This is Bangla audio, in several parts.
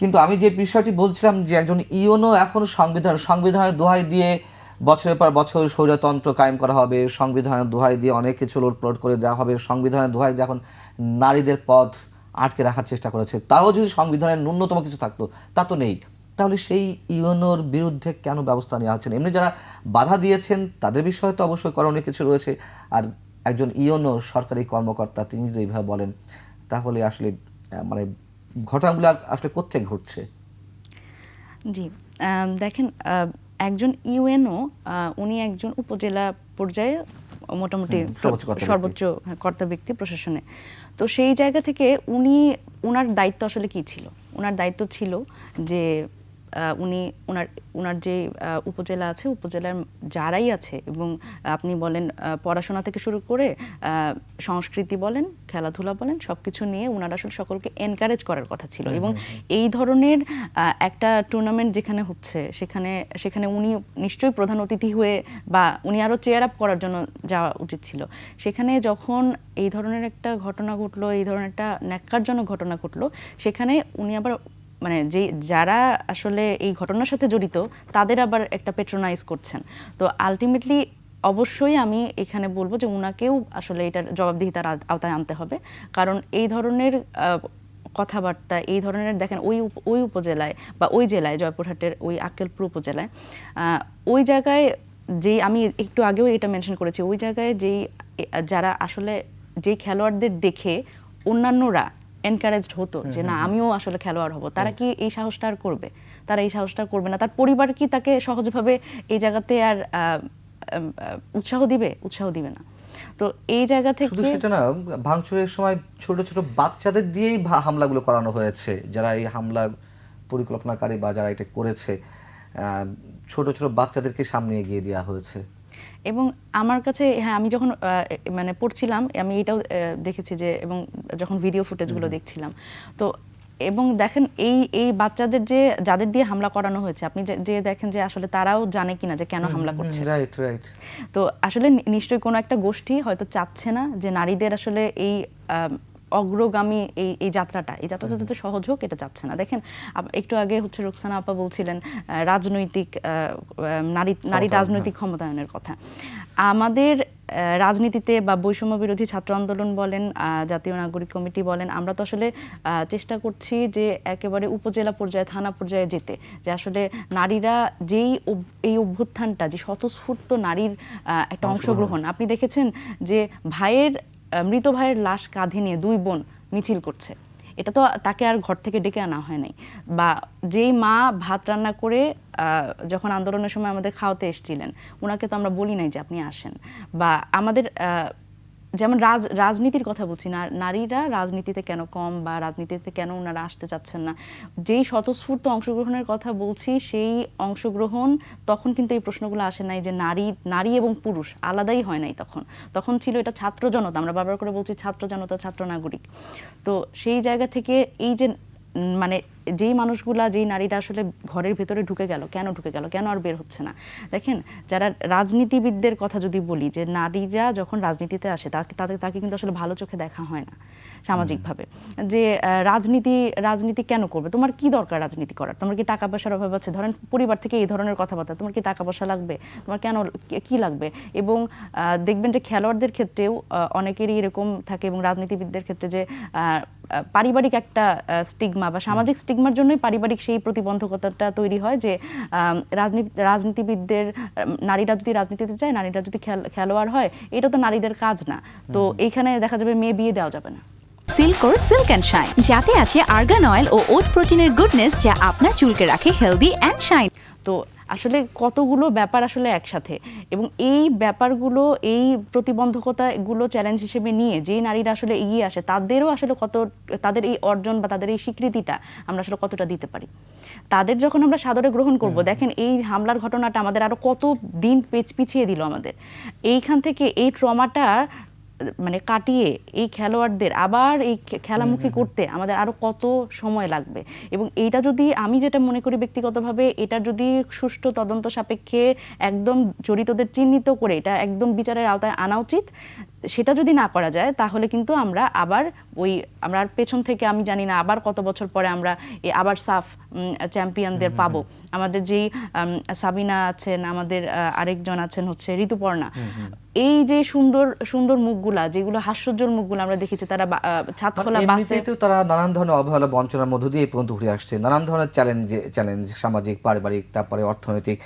কিন্তু আমি যে বিষয়টি বলছিলাম যে একজন ইওনো এখন সংবিধান সংবিধানের দোহাই দিয়ে বছরের পর বছর স্বৈরতন্ত্র কায়েম করা হবে, সংবিধানের দোহাই দিয়ে অনেক কিছু লোটপ্লট করে দেওয়া হবে, সংবিধানের দোহাই দিয়ে এখন নারীদের পথ আটকে রাখার চেষ্টা করেছে। তাও যদি সংবিধানের ন্যূনতম কিছু থাকতো, তা তো নেই। তাহলে সেই ইউনোর বিরুদ্ধে কেন ব্যবস্থা নেওয়া হচ্ছে? এমনি যারা বাধা দিয়েছেন, তাদের বিষয়ে তো অবশ্যই করণীয় কিছু রয়েছে। আর একজন ইওনো সরকারি কর্মকর্তা, তিনি যদি এইভাবে বলেন, তাহলে আসলে মানে ঘটনাগুলো আসলে কোথেকে ঘটছে? জি দেখেন আহ, একজন ইউএনও উনি একজন উপজেলা পর্যায়ে মোটামুটি সর্বোচ্চ কর্তা ব্যক্তি। প্রশাসনে। তো সেই জায়গা থেকে উনি ওনার দায়িত্ব আসলে কি ছিল? ওনার দায়িত্ব ছিল যে উনি ওনার ওনার যে উপজেলা আছে উপজেলার যারাই আছে এবং আপনি বলেন পড়াশোনা থেকে শুরু করে সংস্কৃতি বলেন খেলাধুলা বলেন সবকিছু নিয়ে ওনার আসলে সকলকে এনকারেজ করার কথা ছিল। এবং এই ধরনের একটা টুর্নামেন্ট যেখানে হচ্ছে সেখানে সেখানে উনি নিশ্চয়ই প্রধান অতিথি হয়ে বা উনি আরও চেয়ার আপ করার জন্য যাওয়া উচিত ছিল। সেখানে যখন এই ধরনের একটা ঘটনা ঘটলো এই ধরনের একটা ন্যাক্কারজনক ঘটনা ঘটলো সেখানে উনি আবার মানে যে, যারা আসলে এই ঘটনার সাথে জড়িত, তাদের আবার একটা পেট্রোনাইজ করছেন। তো আলটিমেটলি অবশ্যই আমি এখানে বলব যে উনাকেও আসলে এটার জবাবদিহিতার আওত- আওতায় আনতে হবে। কারণ এই ধরনের কথাবার্তা, এই ধরনের দেখেন ওই ওই উপজেলায় বা ওই জেলায়, জয়পুরহাটের ওই আক্কেলপুর উপজেলায় ওই জায়গায় যেই আমি একটু আগেও এটা মেনশন করেছি, ওই জায়গায় যেই যারা আসলে যেই খেলোয়াড়দের দেখে অন্যান্যরা এনকারেজড হতো যে না আমিও আসলে খেলোয়াড় হব। তারা কি এই সাহসটা আর করবে? তারা এই সাহসটা করবে না। তার পরিবার কি তাকে সহজভাবে এই জায়গাতে আর উৎসাহ দিবে? উৎসাহ দিবে না। তো এই জায়গা থেকে শুধু সেটা না ভাঙচুরের সময় ছোট ছোট বাচ্চাদের দিয়েই হামলাগুলো করানো হয়েছে। যারা এই হামলা পরিকল্পনাকারী বা যারা এটা করেছে ছোট ছোট বাচ্চাদেরকে সামনে এগিয়ে দেওয়া হয়েছে। এবং আমার কাছে হ্যাঁ আমি যখন মানে পড়ছিলাম আমি এটাও দেখেছি যে এবং যখন ভিডিও ফুটেজগুলো দেখছিলাম। তো এবং দেখেন এই এই বাচ্চাদের যে যাদের দিয়ে হামলা করানো হয়েছে আপনি যে- দেখেন যে আসলে তারাও জানে কিনা যে কেন হামলা করছে। রাইট রাইট তো আসলে নিশ্চয়ই কোনো একটা গোষ্ঠী হয়তো চাচ্ছে না যে নারীদের আসলে এই অগ্রগামী এই এই যাত্রাটা এই যাত্রাটা যাতে সহজ হোক এটা চাচ্ছে না। দেখেন একটু আগে হচ্ছে রুকসানা আপা বলছিলেন রাজনৈতিক নারী নারী রাজনৈতিক ক্ষমতায়নের কথা। আমাদের রাজনীতিতে বা বৈষম্য বিরোধী ছাত্র আন্দোলন বলেন জাতীয় নাগরিক কমিটি বলেন আমরা তো আসলে আহ, চেষ্টা করছি যে একেবারে উপজেলা পর্যায়ে থানা পর্যায়ে যেতে। যে আসলে নারীরা যেই এই অভ্যুত্থানটা যে স্বতঃস্ফূর্ত নারীর আহ, একটা অংশগ্রহণ। আপনি দেখেছেন যে ভাইয়ের মৃত ভাইয়ের লাশ কাঁধে নিয়ে দুই বোন মিছিল করছে। এটা তো তাকে আর ঘর থেকে ডেকে আনা হয় নাই। বা যেই মা ভাত রান্না করে যখন আন্দোলনের সময় আমাদের খাওয়াতে এসেছিলেন, ওনাকে তো আমরা বলি নাই যে আপনি আসেন। বা আমাদের যেমন রাজ, রাজনীতির কথা বলছি, না, নারীরা রাজনীতিতে কেন কম বা রাজনীতিতে কেন ওনারা আসতে চাচ্ছেন না? যেই স্বতঃস্ফূর্ত অংশগ্রহণের কথা বলছি, সেই অংশগ্রহণ তখন কিন্তু এই প্রশ্নগুলো আসে নাই যে নারী নারী এবং পুরুষ আলাদাই হয় নাই তখন। তখন ছিল এটা ছাত্র জনতা, আমরা বারবার করে বলছি ছাত্র জনতা, ছাত্র নাগরিক। তো সেই জায়গা থেকে এই যে মানে যেই মানুষগুলা, যেই নারীরা আসলে ঘরের ভেতরে ঢুকে গেল, কেন ঢুকে গেল, কেন আর বের হচ্ছে না? দেখেন, যারা রাজনীতিবিদদের কথা যদি বলি, যে নারীরা যখন রাজনীতিতে আসে, তাকে তাদের তাকে কিন্তু আসলে ভালো চোখে দেখা হয় না সামাজিকভাবে। যে রাজনীতি রাজনীতি কেন করবে? তোমার কি দরকার রাজনীতি করার? তোমার কি টাকা পয়সার অভাব আছে? ধরেন, পরিবার থেকে এই ধরনের কথাবার্তা, তোমার কি টাকা পয়সা লাগবে? তোমার কেন, কি- লাগবে? এবং দেখবেন যে খেলোয়াড়দের ক্ষেত্রেও অনেকেরই এরকম থাকে এবং রাজনীতিবিদদের ক্ষেত্রে যে পারিবারিক একটা স্টিগমা বা সামাজিক স্টিগমার জন্যই পারিবারিক সেই প্রতিবন্ধকতাটা তৈরি হয় যে রাজনীতি রাজনীতিবিদদের নারীরা যদি রাজনীতিতে যায় নারীরা যদি খেল- খেলোয়াড় হয় এটা তো নারীদের কাজ না। তো এইখানে দেখা যাবে মেয়ে বিয়ে দেওয়া যাবে না। সিল্কোর সিল্ক অ্যান্ড শাইন যাতে আছে আর্গান অয়েল ও ওট প্রোটিনের গুডনেস যা আপনার চুলকে রাখে হেলদি অ্যান্ড শাইন। তো আসলে কতগুলো ব্যাপার আসলে একসাথে। এবং এই ব্যাপারগুলো এই প্রতিবন্ধকতাগুলো চ্যালেঞ্জ হিসেবে নিয়ে যেই নারীরা আসলে এগিয়ে আসে তাদেরও আসলে কত তাদের এই অর্জন বা তাদের এই স্বীকৃতিটা আমরা আসলে কতটা দিতে পারি। তাদের যখন আমরা সাদরে গ্রহণ করব দেখেন এই হামলার ঘটনাটা আমাদের আরও কত দিন পেছ পিছিয়ে দিল আমাদের। এইখান থেকে এই ট্রমাটা মানে কাটিয়ে এই খেলোয়াড়দের আবার এই খেলামুখী করতে আমাদের আরও কত সময় লাগবে? এবং এইটা যদি আমি যেটা মনে করি ব্যক্তিগতভাবে এটা যদি সুষ্ঠু তদন্ত সাপেক্ষে একদম জড়িতদের চিহ্নিত করে এটা একদম বিচারের আওতায় আনা উচিত। সেটা যদি না করা যায় তাহলে কিন্তু আমরা আবার ওই আমরা আর পেছন থেকে আমি জানি না আবার কত বছর পরে আমরা আবার সাফ চ্যাম্পিয়নদের পাবো। আমাদের যেই সাবিনা আছেন আমাদের আরেকজন আছেন হচ্ছে ঋতুপর্ণা। এই যে সুন্দর সুন্দর মুখগুলা যেগুলো হাস্যজ্জ্বল মুখগুলো আমরা দেখেছি তারা বা- বাসে তো তারা নানান ধরনের অবহেলা বঞ্চনার মধ্য দিয়ে পর্যন্ত ঘুরে আসছে নানান ধরনের চ্যালেঞ্জ চ্যালেঞ্জ সামাজিক পারিবারিক তারপরে অর্থনৈতিক।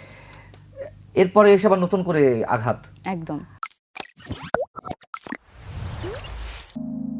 এরপরে এসে আবার নতুন করে আঘাত। একদম।